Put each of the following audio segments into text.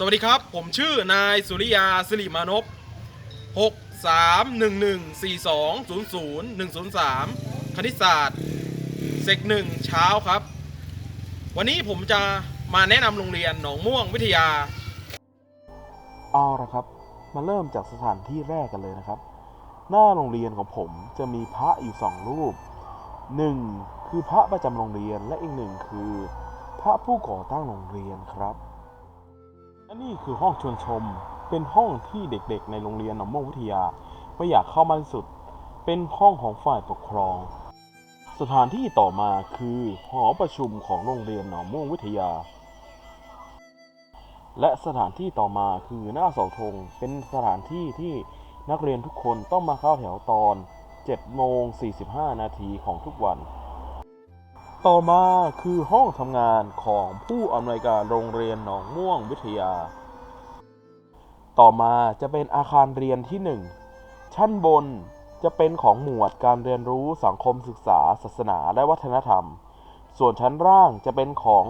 สวัสดีครับ ผมชื่อนายสุริยาสิริมานพ6 3 1 1 4 2 0 0 1 0 3 คณิตศาสตร์เซกหนึ่งเช้าครับ วันนี้ผมจะมาแนะนำโรงเรียนหนองม่วงวิทยา เอาละครับ มาเริ่มจากสถานที่แรกกันเลยนะครับ หน้าโรงเรียนของผมจะมีพระอยู่สองรูปหนึ่งคือพระประจำโรงเรียนและอีกหนึ่งคือ พระผู้ก่อตั้งโรงเรียนครับ นี่คือห้องชวนชม เป็นห้องที่เด็กๆ ในโรงเรียนหนองม่วงวิทยาไม่อยากเข้ามาสุด เป็นห้องของฝ่ายปกครอง สถานที่ต่อมาคือหอประชุมของโรงเรียนหนองม่วงวิทยา และสถานที่ต่อมาคือหน้าเสาธง เป็นสถานที่ที่นักเรียนทุกคนต้องมาเข้าแถวตอน7โมง45 นาทีของทุกวัน ต่อมาคือห้องทำงานของผู้อำนวยการโรงเรียนหนองม่วงวิทยา ต่อมาจะเป็นอาคารเรียนที่ 1 ชั้นบนจะเป็นของหมวดการเรียนรู้สังคมศึกษา ศาสนาและวัฒนธรรม ส่วนชั้นล่างจะเป็นของ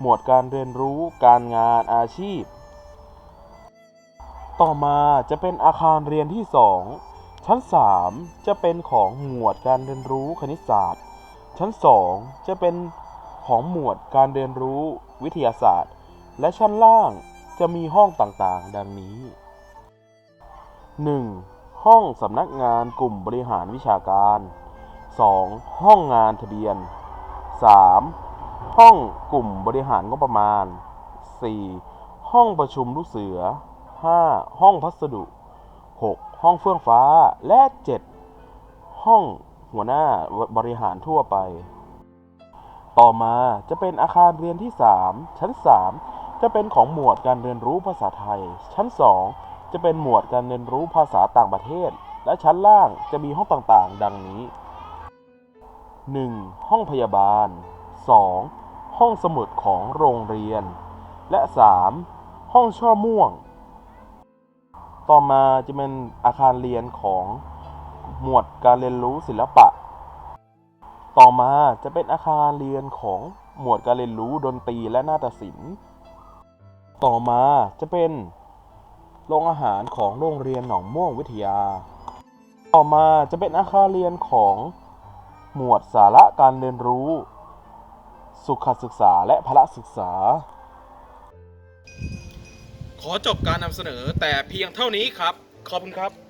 หมวดการเรียนรู้การงานอาชีพ ต่อมาจะเป็นอาคารเรียนที่ 2 ชั้น 3 จะเป็นของหมวดการเรียนรู้คณิตศาสตร์ ชั้น 2 จะเป็นของหมวดการเรียนรู้วิทยาศาสตร์ และชั้นล่างจะมีห้องต่างๆ ดังนี้ 1. ห้องสำนักงานกลุ่มบริหารวิชาการ 2. ห้องงานทะเบียน 3. ห้องกลุ่มบริหารงบประมาณ 4. ห้องประชุมลูกเสือ 5. ห้องพัสดุ 6. ห้องเฟื่องฟ้าและ 7. ห้อง หัวหน้าบริหารทั่วไป ต่อมาจะเป็นอาคารเรียนที่ 3 ชั้น 3 จะเป็นของหมวดการเรียนรู้ภาษาไทย ชั้น 2 จะเป็นหมวดการเรียนรู้ภาษาต่างประเทศ และชั้นล่างจะมีห้องต่างๆ ดังนี้ 1. ห้องพยาบาล 2. ห้องสมุดของโรงเรียน และ 3. ห้องช่อม่วง ต่อมาจะเป็นอาคารเรียนของ หมวดการเรียนรู้ศิลปะ ต่อมาจะเป็นอาคารเรียนของหมวดการเรียนรู้ดนตรีและนาฏศิลป์ ต่อมาจะเป็นโรงอาหารของโรงเรียนหนองม่วงวิทยา ต่อมาจะเป็นอาคารเรียนของหมวดสาระการเรียนรู้ สุขศึกษาและพละศึกษา ขอจบการนำเสนอแต่เพียงเท่านี้ครับ ขอบคุณครับ